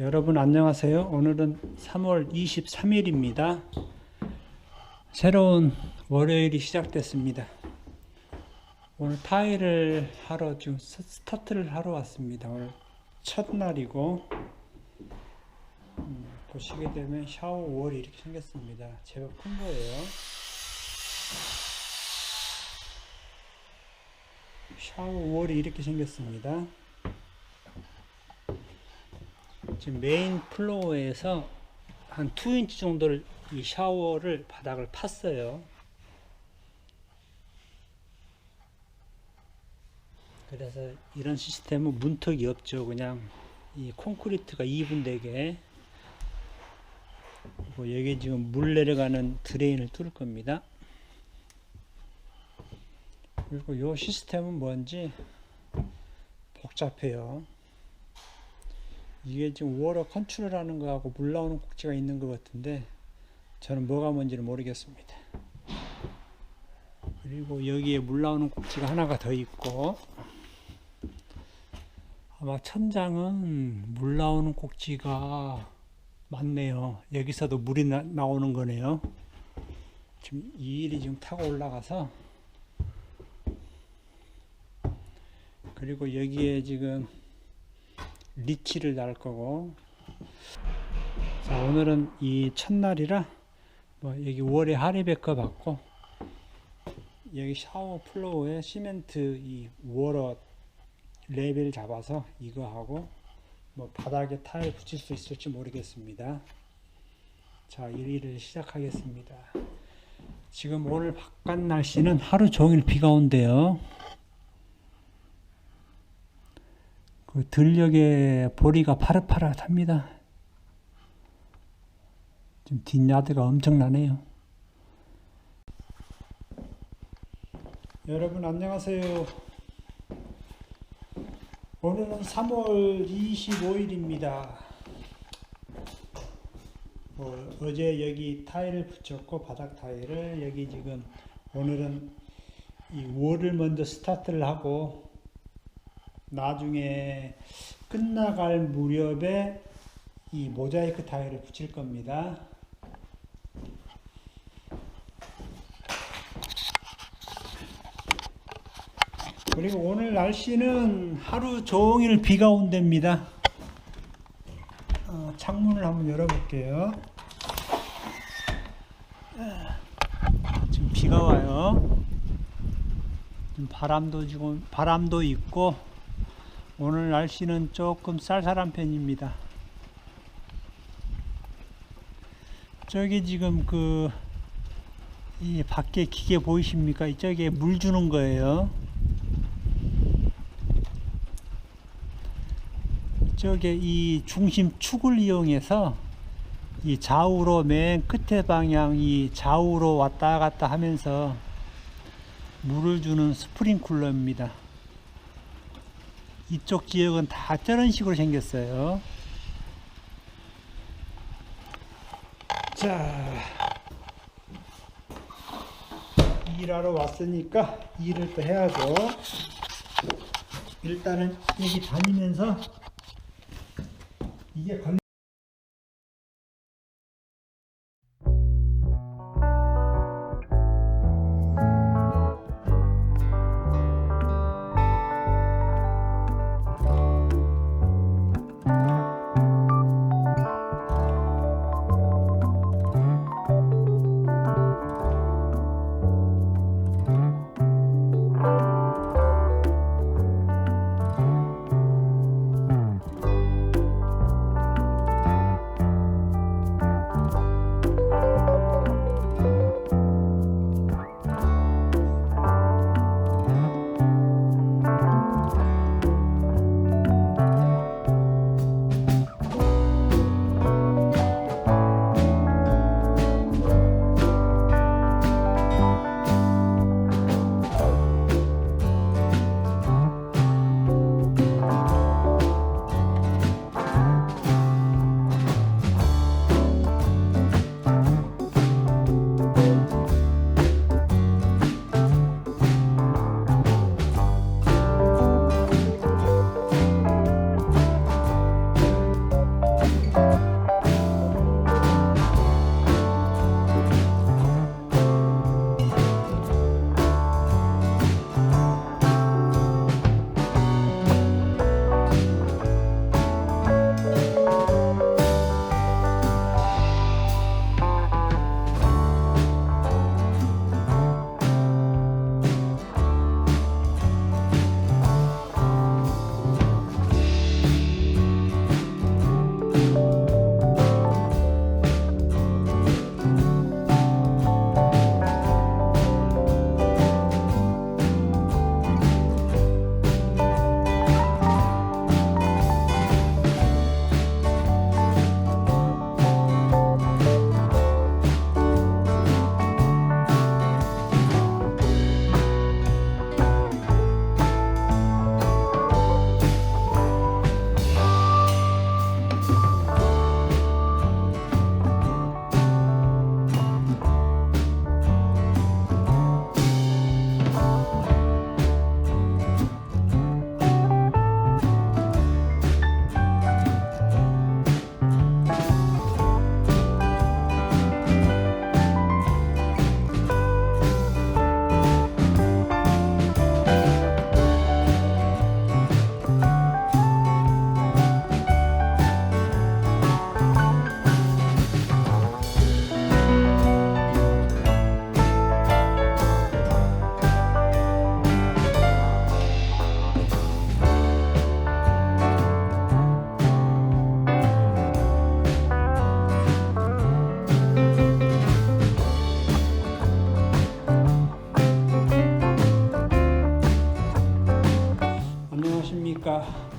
여러분 안녕하세요. 오늘은 3월 23일입니다. 새로운 월요일이 시작됐습니다. 오늘 타일을 하러 지금 스- 스타트를 하러 왔습니다. 오늘 첫날이고 음, 보시게 되면 샤워 월이 이렇게 생겼습니다. 제법 큰 거예요. 샤워 월이 이렇게 생겼습니다. 지금 메인 플로어에서 한 2인치 정도를 이 샤워를 바닥을 팠어요. 그래서 이런 시스템은 문턱이 없죠. 그냥 이 콘크리트가 2분 되게 그리고 여기 지금 물 내려가는 드레인을 뚫을 겁니다. 그리고 이 시스템은 뭔지 복잡해요. 이게 지금 워러 컨트롤하는 거하고 물 나오는 꼭지가 있는 것 같은데 저는 뭐가 뭔지는 모르겠습니다. 그리고 여기에 물 나오는 꼭지가 하나가 더 있고 아마 천장은 물 나오는 꼭지가 많네요. 여기서도 물이 나, 나오는 거네요. 지금 이 일이 지금 타고 올라가서 그리고 여기에 지금 리치를 달 거고. 자 오늘은 이 첫날이라 뭐 여기 월에 하리베커 받고 여기 샤워 플로어에 시멘트 이 워러 레벨 잡아서 이거 하고 뭐 바닥에 타일 붙일 수 있을지 모르겠습니다. 자 일일을 시작하겠습니다. 지금 오늘 바깥 날씨는 하루 종일 비가 온대요 그 들녘에 보리가 파릇파릇합니다. 지금 뒷야드가 엄청나네요. 여러분 안녕하세요. 오늘은 3월 25일입니다. 어, 어제 여기 타일을 붙였고 바닥 타일을 여기 지금 오늘은 이 월을 먼저 스타트를 하고 나중에 끝나갈 무렵에 이 모자이크 타일을 붙일 겁니다. 그리고 오늘 날씨는 하루 종일 비가 온답니다. 어, 창문을 한번 열어볼게요. 지금 비가 와요. 지금 바람도 지금 바람도 있고 오늘 날씨는 조금 쌀쌀한 편입니다. 저기 지금 그, 이 밖에 기계 보이십니까? 이쪽에 물 주는 거예요. 저게 이 중심 축을 이용해서 이 좌우로 맨 끝에 방향 이 좌우로 왔다 갔다 하면서 물을 주는 스프링쿨러입니다. 이쪽 지역은 다 저런 식으로 생겼어요. 자, 일하러 왔으니까 일을 또 해야죠. 일단은 여기 다니면서 이게 걸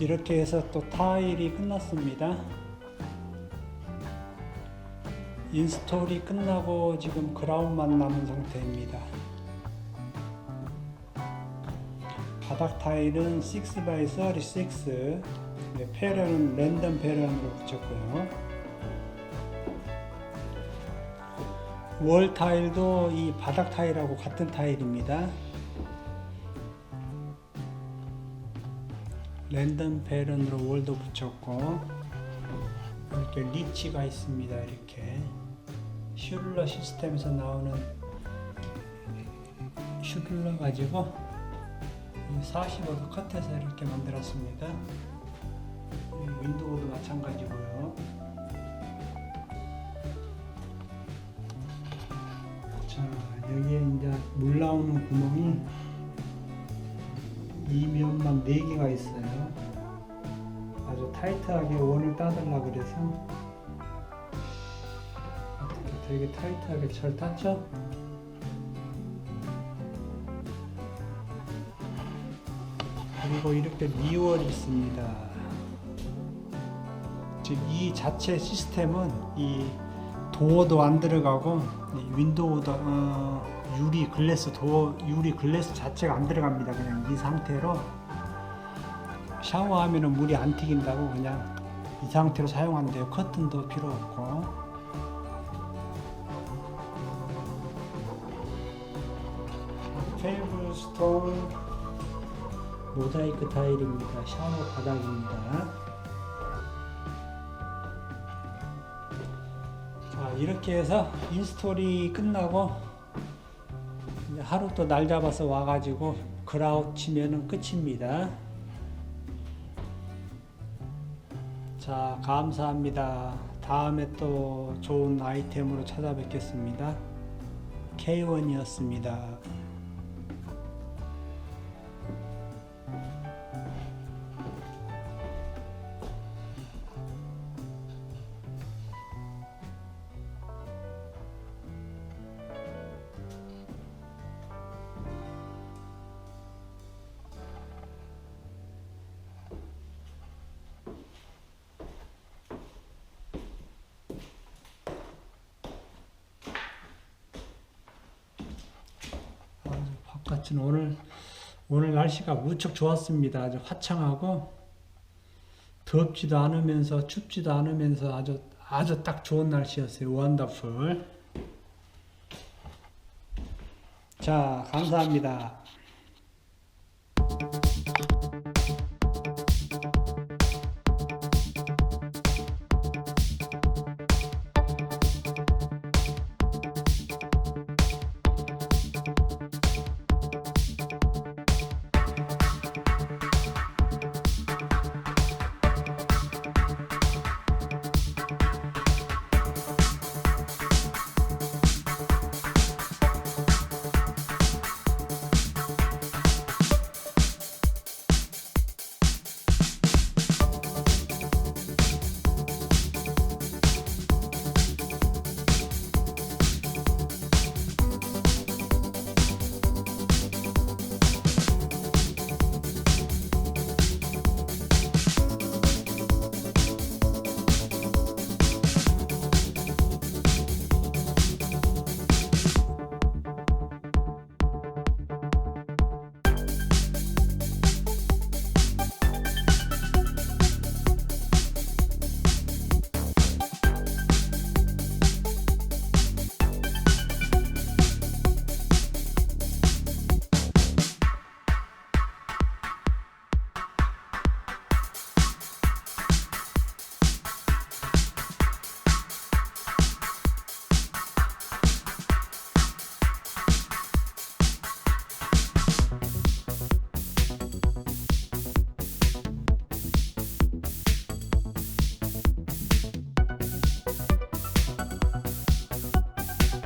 이렇게 해서 또 타일이 끝났습니다. 인스톨이 끝나고 지금 그라운만 남은 상태입니다. 바닥 타일은 6x36 네, 패런은 랜덤 패런으로 붙였고요. 월 타일도 이 바닥 타일하고 같은 타일입니다. 랜덤 패런으로 월도 붙였고 이렇게 리치가 있습니다. 이렇게 슈를러 시스템에서 나오는 슈를러 가지고 45도 컷해서 이렇게 만들었습니다. 이 윈도우도 마찬가지고요. 자 여기에 이제 물 나오는 구멍이 이 면만 4개가 있어요. 아주 타이트하게 원을 따달라 그래서 어떻게 되게 타이트하게 잘 땄죠? 그리고 이렇게 리월이 있습니다. 즉 이 자체 시스템은 이 도어도 안 들어가고 이 윈도우도 어, 유리 글래스 도어 유리 글래스 자체가 안 들어갑니다. 그냥 이 상태로 샤워하면은 물이 안 튀긴다고 그냥 이 상태로 사용한대요. 커튼도 필요 없고. 페이블 스톤 모자이크 타일입니다. 샤워 바닥입니다. 자 이렇게 해서 인스톨이 끝나고 하루 또 날 잡아서 와가지고 그라웃 치면은 끝입니다. 자 감사합니다. 다음에 또 좋은 아이템으로 찾아뵙겠습니다. K1이었습니다. 바깥은 오늘 오늘 날씨가 무척 좋았습니다. 아주 화창하고 덥지도 않으면서 춥지도 않으면서 아주 아주 딱 좋은 날씨였어요. 원더풀. 자, 감사합니다.